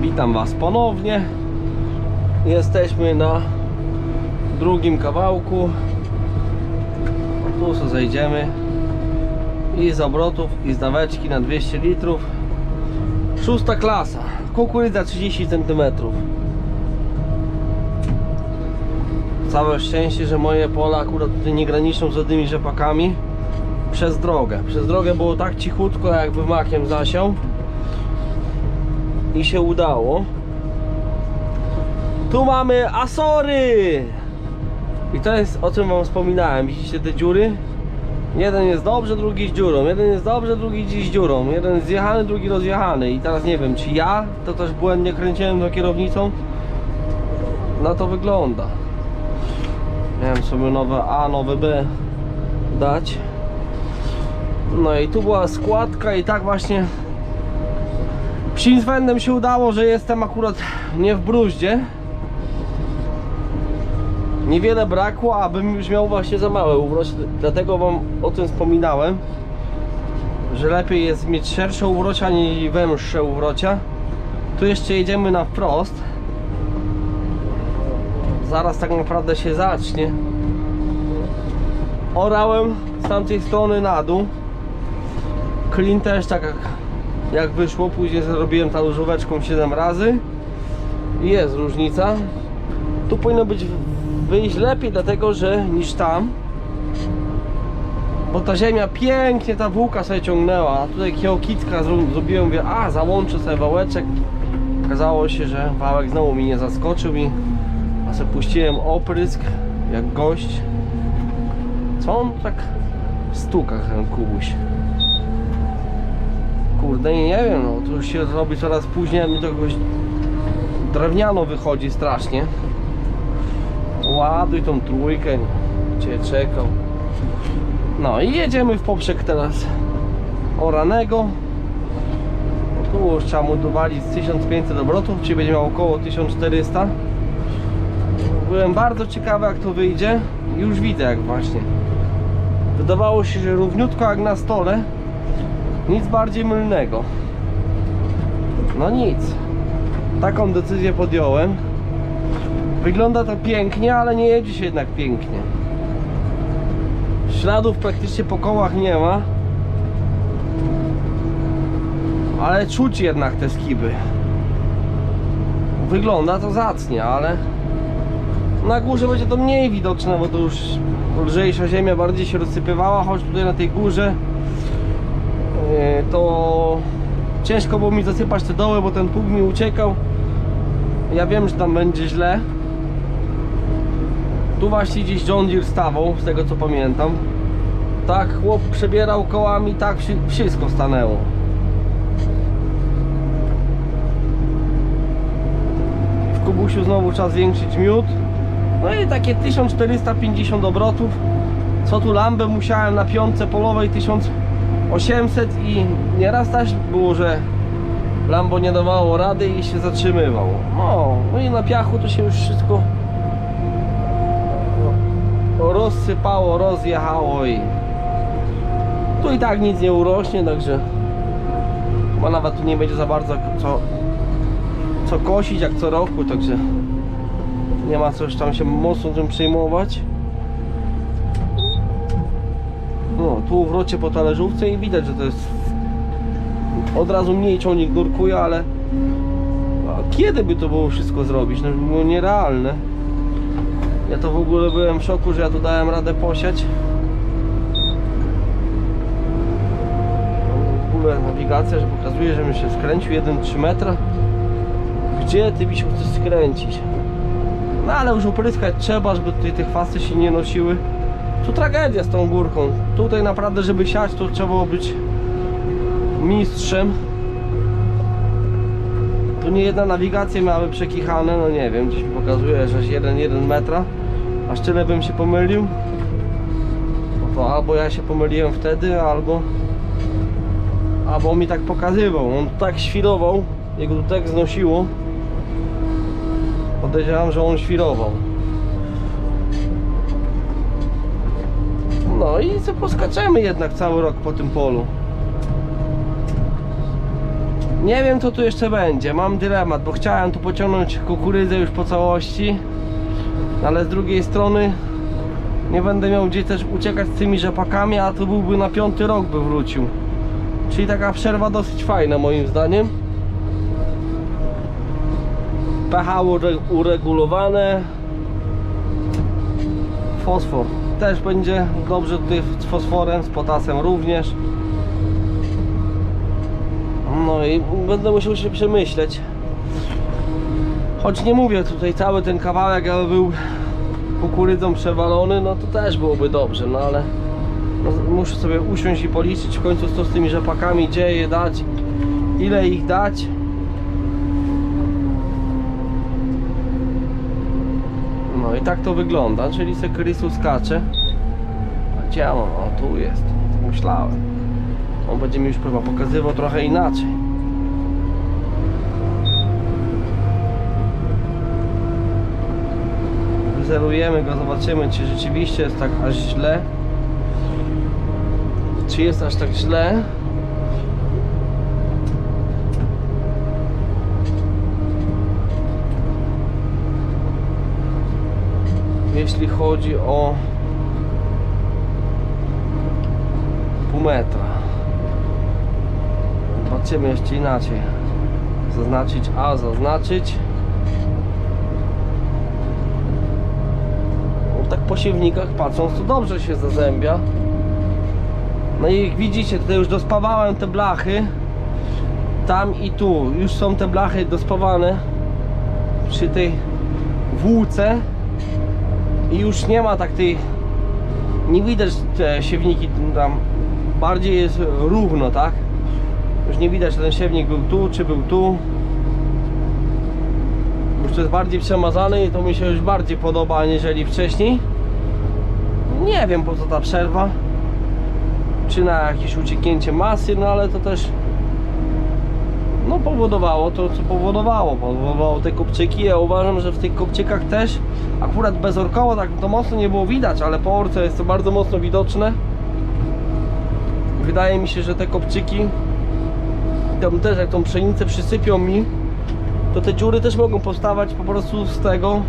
Witam Was ponownie. Jesteśmy na drugim kawałku. Tu sobie zejdziemy. I z obrotów, i z daweczki na 200 litrów. Szósta klasa. Kukurydza 30 cm. Całe szczęście, że moje pola akurat tutaj nie graniczą z żadnymi rzepakami. Przez drogę. Przez drogę było tak cichutko, jakby makiem zasiał i się udało. Tu mamy Asory! I to jest o czym wam wspominałem. Widzicie te dziury? Jeden jest dobrze, drugi z dziurą. Jeden jest dobrze, drugi z dziurą. Jeden zjechany, drugi rozjechany. I teraz nie wiem, czy ja to też błędnie kręciłem tą kierownicą. Na to wygląda. Miałem sobie nowe A, nowe B dać. No i tu była składka i tak właśnie Psim wędem się udało, że jestem akurat nie w bruździe. Niewiele brakło, abym już miał właśnie za małe uwrocie, dlatego wam o tym wspominałem, że lepiej jest mieć szersze uwrocia niż węższe uwrocia. Tu jeszcze jedziemy na wprost. Zaraz tak naprawdę się zacznie. Orałem z tamtej strony na dół. Klin też tak jak jak wyszło, później zrobiłem talużóweczką 7 razy. I jest różnica. Tu powinno być wyjść lepiej dlatego, że niż tam. Bo ta ziemia pięknie ta wółka sobie ciągnęła. A tutaj kiełkicka zro- zrobiłem, mówię, a załączę sobie wałeczek. Okazało się, że wałek znowu mi nie zaskoczył i a sobie puściłem oprysk jak gość. Co on tak stuka ten kubuś Kurde, nie, nie wiem, no to już się robi coraz później, a mi to jakoś drewniano wychodzi strasznie. Ładuj tą trójkę, cię czekał. No i jedziemy w poprzek teraz oranego. No tu już trzeba mu dowalić z 1500 obrotów, czyli będzie miał około 1400. Byłem bardzo ciekawy jak to wyjdzie. Już widzę jak właśnie. Wydawało się, że równiutko jak na stole. Nic bardziej mylnego. No nic. Taką decyzję podjąłem. Wygląda to pięknie, ale nie jedzie się jednak pięknie. Śladów praktycznie po kołach nie ma. Ale czuć jednak te skiby. Wygląda to zacnie, ale na górze będzie to mniej widoczne, bo to już lżejsza ziemia bardziej się rozsypywała, choć tutaj na tej górze to ciężko było mi zasypać te doły, bo ten pług mi uciekał. Ja wiem, że tam będzie źle. Tu właśnie gdzieś John Deere stawał, z tego co pamiętam. Tak, chłop przebierał kołami, tak wszy- wszystko stanęło. W kubusiu znowu trzeba zwiększyć miód. No i takie 1450 obrotów. Co tu lambę musiałem na piątce polowej 1800 i nieraz też było, że Lambo nie dawało rady i się zatrzymywał. No, no i na piachu to się już wszystko rozsypało, rozjechało i tu i tak nic nie urośnie, także chyba nawet tu nie będzie za bardzo co, co kosić jak co roku, także nie ma co już tam się mocno tym przejmować. No, tu wrocie po talerzówce i widać, że to jest od razu mniej ciągnik nurkuje, ale kiedy by to było wszystko zrobić? No, było nierealne. Ja to w ogóle byłem w szoku, że ja tu dałem radę posiać. W ogóle nawigacja, że pokazuje, żebym się skręcił 1-3 metra. Gdzie ty byś chcesz skręcić? No ale już opryskać trzeba, żeby tutaj te chwasty się nie nosiły. Tu tragedia z tą górką. Tutaj naprawdę, żeby siać, to trzeba było być mistrzem. Tu nie jedna nawigacja miałaby przekichane, no nie wiem, gdzieś mi pokazuje, że 1,1 metra. Aż tyle bym się pomylił. No to albo ja się pomyliłem wtedy, albo albo mi tak pokazywał. On tak świrował, jego tu tak znosiło. Podejrzewam, że on świrował. No i co poskaczemy jednak cały rok po tym polu. Nie wiem co tu jeszcze będzie, mam dylemat, bo chciałem tu pociągnąć kukurydzę już po całości Ale z drugiej strony nie będę miał gdzie też uciekać z tymi rzepakami, a to byłby na piąty rok by wrócił. Czyli taka przerwa dosyć fajna moim zdaniem. pH ure- uregulowane. Fosfor też będzie dobrze tutaj z fosforem, z potasem również no i będę musiał się przemyśleć. Choć nie mówię tutaj cały ten kawałek, jakby był kukurydzą przewalony, no to też byłoby dobrze, no ale no, muszę sobie usiąść i policzyć w końcu co z tymi rzepakami, gdzie je dać, ile ich dać. I tak to wygląda, czyli se Krysu skacze. A gdzie on? O, tu jest, myślałem. On będzie mi już chyba pokazywał trochę inaczej. Wyzerujemy go, zobaczymy czy rzeczywiście jest tak aż źle. Czy jest aż tak źle? Jeśli chodzi o pół metra. Zobaczymy jeszcze inaczej. Zaznaczyć A, zaznaczyć. No, tak po siewnikach patrząc, to dobrze się zazębia. No i jak widzicie, tutaj już dospawałem te blachy. Tam i tu. Już są te blachy dospawane przy tej włóce. I już nie ma tak tej... Nie widać te siewniki tam. Bardziej jest równo, tak? Już nie widać, czy ten siewnik był tu, czy był tu. Już to jest bardziej przemazany i to mi się już bardziej podoba, aniżeli wcześniej. Nie wiem po co ta przerwa. Czy na jakieś ucieknięcie masy, no ale to też no powodowało to, co powodowało. Powodowało te kopczyki. Ja uważam, że w tych kopcykach też akurat bezorkowo tak to mocno nie było widać, ale po orce jest to bardzo mocno widoczne. Wydaje mi się, że te kopczyki tam też jak tą pszenicę przysypią mi to te dziury też mogą powstawać po prostu z tego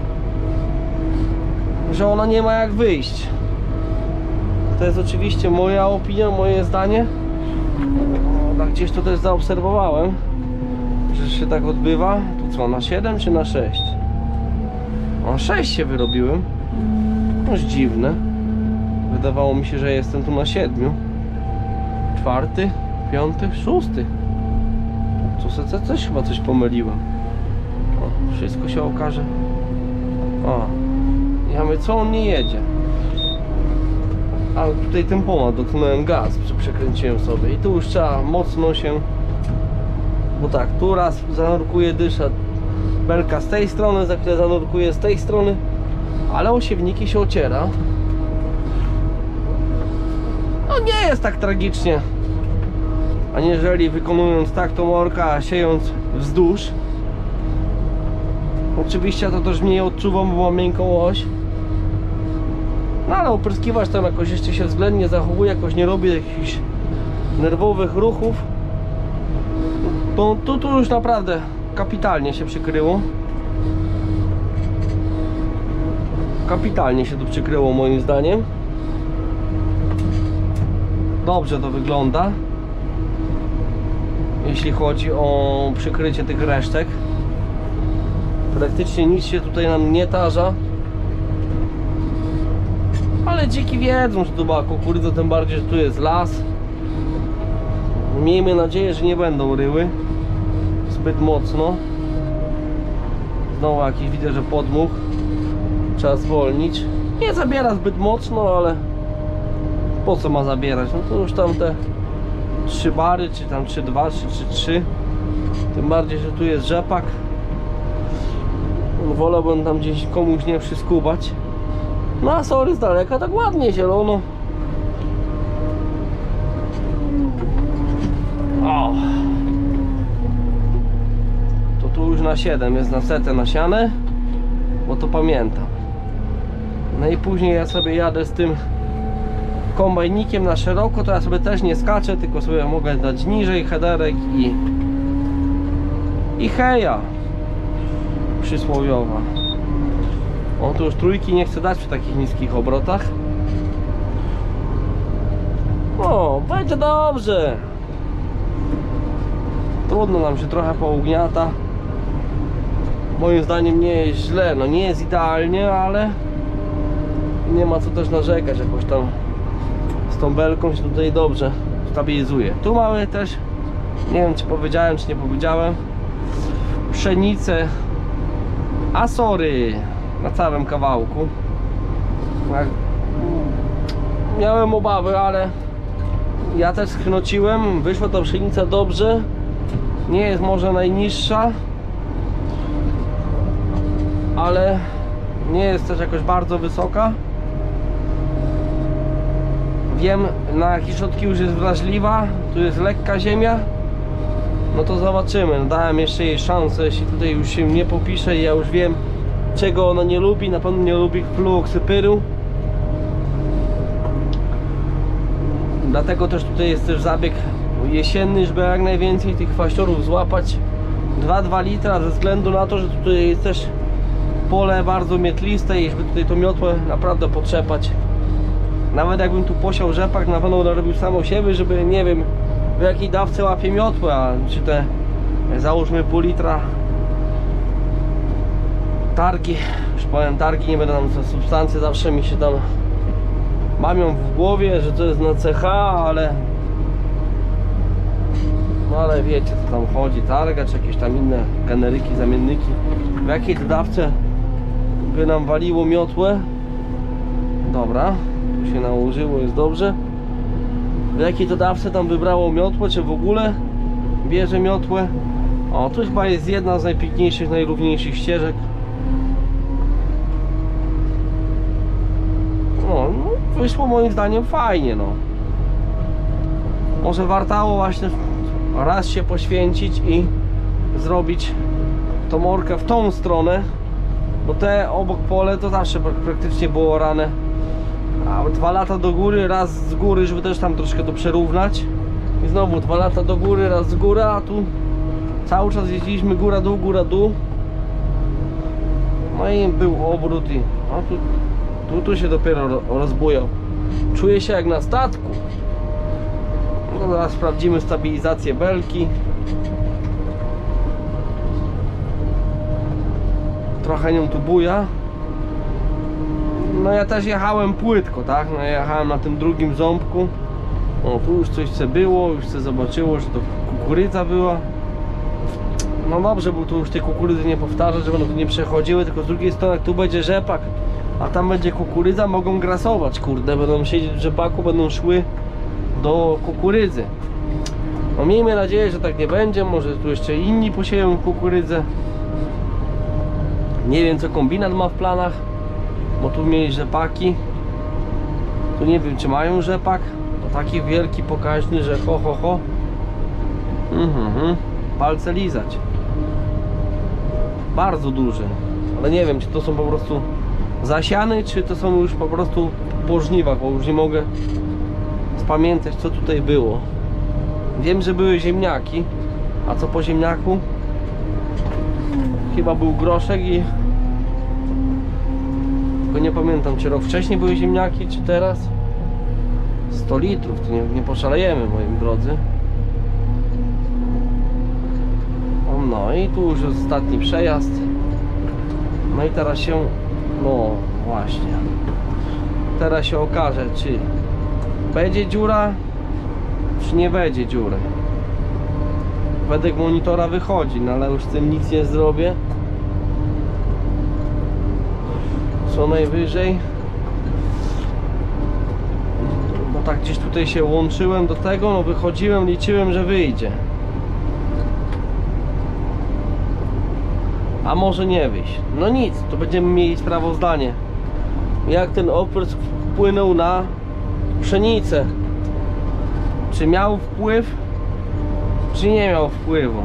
że ona nie ma jak wyjść to jest oczywiście moja opinia, moje zdanie o, tak gdzieś to też zaobserwowałem że się tak odbywa tu co, na 7 czy na 6? na 6 się wyrobiłem no dziwne wydawało mi się, że jestem tu na 7 czwarty, piąty, szósty tu se też chyba coś pomyliłem. O, wszystko się okaże. O, ja mówię, co on nie jedzie? A tutaj ten pomad, dotknąłem gaz, prze- przekręciłem sobie i tu już trzeba mocno się bo tak, tu raz zanurkuje dysza belka z tej strony, za chwilę zanurkuje z tej strony ale osiewniki się ociera no nie jest tak tragicznie aniżeli wykonując tak tą orkę, a siejąc wzdłuż. Oczywiście to też mniej odczuwam, bo mam miękką oś. No ale opryskiwacz tam jakoś jeszcze się względnie zachowuje, jakoś nie robi jakichś nerwowych ruchów. To tu, tu już naprawdę kapitalnie się przykryło. Kapitalnie się tu przykryło moim zdaniem. Dobrze to wygląda jeśli chodzi o przykrycie tych resztek. Praktycznie nic się tutaj nam nie tarza. Ale dziki wiedzą, że tu była kukurydza, tym bardziej, że tu jest las. Miejmy nadzieję, że nie będą ryły zbyt mocno. Znowu jakiś widzę, że podmuch. Trzeba zwolnić. Nie zabiera zbyt mocno, ale po co ma zabierać? No to już tam te 3 bary, czy tam 3-2, czy 3-3 tym bardziej, że tu jest rzepak wolałbym tam gdzieś komuś nie przyskubać no a sorry z daleka tak ładnie zielono o już na 7 jest na setę nasiane bo to pamiętam no i później ja sobie jadę z tym kombajnikiem na szeroko, to ja sobie też nie skaczę, tylko sobie mogę dać niżej headerek i i heja przysłowiowa. On tu już trójki nie chce dać przy takich niskich obrotach. O, będzie dobrze. Trudno nam się trochę pougniata. Moim zdaniem nie jest źle. No nie jest idealnie, ale nie ma co też narzekać. Jakoś tam z tą belką się tutaj dobrze stabilizuje. Tu mamy też, nie wiem czy powiedziałem, czy nie powiedziałem, pszenicę Asory na całym kawałku. Jak- Miałem obawy, ale ja też schnociłem. Wyszła ta pszenica dobrze. Nie jest może najniższa, ale nie jest też jakoś bardzo wysoka. Wiem na środki już jest wrażliwa. Tu jest lekka ziemia. No to zobaczymy. Dałem jeszcze jej szansę, jeśli tutaj już się nie popisze i ja już wiem czego ona nie lubi. Na pewno nie lubi fluoksypyru. Dlatego też tutaj jest też zabieg jesienny, żeby jak najwięcej tych kwaściorów złapać. 2-2 litra ze względu na to, że tutaj jest też pole bardzo mietliste i żeby tutaj tą miotłę naprawdę potrzepać. Nawet jakbym tu posiał rzepak, na pewno robił samosiewny, żeby nie wiem w jakiej dawce łapie miotłę, a czy te załóżmy pół litra targi, już powiem targi, nie będę tam te substancje zawsze mi się tam mam ją w głowie, że to jest na CH, ale no ale wiecie co tam chodzi, targa czy jakieś tam inne generyki, zamienniki w jakiej to dawce by nam waliło miotłę. Dobra, tu się nałożyło, jest dobrze. W jakiej to dawce tam wybrało miotłę, czy w ogóle bierze miotłę? O, tu chyba jest jedna z najpiękniejszych, najrówniejszych ścieżek. No, no wyszło moim zdaniem fajnie no. Może wartało właśnie raz się poświęcić i zrobić tą morkę w tą stronę bo te obok pole to zawsze prak- praktycznie było rane. A dwa lata do góry, raz z góry, żeby też tam troszkę to przerównać. I znowu dwa lata do góry, raz z góry, a tu cały czas jeździliśmy góra dół, góra dół. No i był obrót i no tu, tu, tu się dopiero ro- rozbujał. Czuję się jak na statku. No zaraz sprawdzimy stabilizację belki trochę nią tu buja no ja też jechałem płytko, tak? No ja jechałem na tym drugim ząbku o tu już coś se było, już se zobaczyło, że to kukurydza była no dobrze, bo tu już tej kukurydzy nie powtarzać, żeby one tu nie przechodziły, tylko z drugiej strony jak tu będzie rzepak, a tam będzie kukurydza, mogą grasować, kurde, będą siedzieć w rzepaku, będą szły do kukurydzy. No miejmy nadzieję, że tak nie będzie, może tu jeszcze inni posieją kukurydzę. Nie wiem co kombinat ma w planach, bo tu mieli rzepaki. Tu nie wiem czy mają rzepak. To taki wielki, pokaźny, że ho ho ho. Mhm, mhm. palce lizać. Bardzo duży. Ale nie wiem czy to są po prostu zasiany, czy to są już po prostu po żniwach, bo już nie mogę spamiętać co tutaj było. Wiem, że były ziemniaki, a co po ziemniaku? Chyba był groszek i tylko nie pamiętam, czy rok wcześniej były ziemniaki, czy teraz? 100 litrów, to nie, nie poszalejemy, moi drodzy. O, No i tu już jest ostatni przejazd. No i teraz się, no właśnie. Teraz się okaże, czy będzie dziura, czy nie będzie dziury Według monitora wychodzi, no ale już z tym nic nie zrobię. Co najwyżej. No tak gdzieś tutaj się łączyłem do tego, no wychodziłem, liczyłem, że wyjdzie. A może nie wyjść? No nic, to będziemy mieli sprawozdanie. Jak ten oprysk wpłynął na pszenicę? Czy miał wpływ czy nie miał wpływu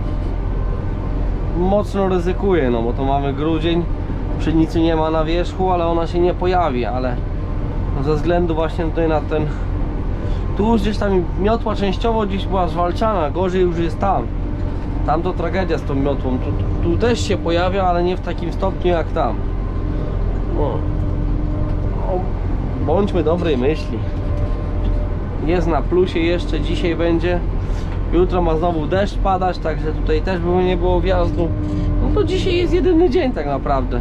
mocno ryzykuję, no bo to mamy grudzień pszenicy nie ma na wierzchu, ale ona się nie pojawi, ale ze względu właśnie tutaj na ten tu już gdzieś tam miotła częściowo gdzieś była zwalczana, gorzej już jest tam Tam to tragedia z tą miotłą. Tu, tu, też się pojawia, ale nie w takim stopniu jak tam. No. No, bądźmy dobrej myśli. Jest na plusie jeszcze, dzisiaj będzie. Jutro ma znowu deszcz padać, także tutaj też by nie było wjazdu. No to dzisiaj jest jedyny dzień tak naprawdę.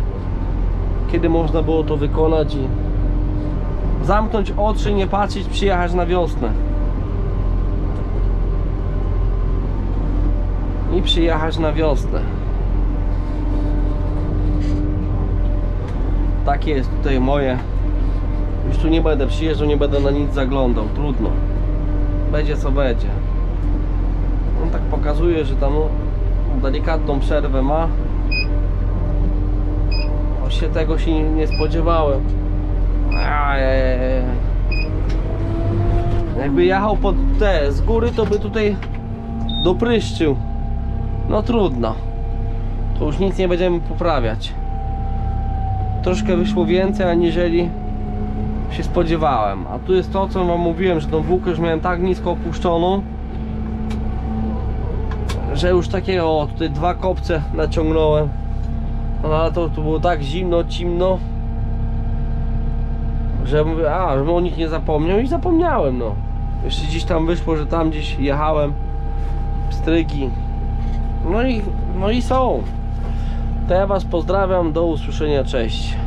Kiedy można było to wykonać i zamknąć oczy, nie patrzeć, przyjechać na wiosnę. I przyjechać na wiosnę. Takie jest tutaj moje. Już tu nie będę przyjeżdżał, nie będę na nic zaglądał. Trudno. Będzie co będzie. Pokazuje, że tam no, delikatną przerwę ma. Się tego się nie, nie spodziewałem. Ajajaj. Jakby jechał pod te z góry, to by tutaj dopryszczył. No trudno. To już nic nie będziemy poprawiać. Troszkę wyszło więcej aniżeli się spodziewałem. A tu jest to, co wam mówiłem, że tą włókę już miałem tak nisko opuszczoną, że już takie o, tutaj dwa kopce naciągnąłem. No ale to, to było tak zimno, cimno, że mówię, a, żebym o nich nie zapomniał i zapomniałem, no. Jeszcze gdzieś tam wyszło, że tam gdzieś jechałem, strygi. No i, no i są. To ja was pozdrawiam, do usłyszenia, cześć.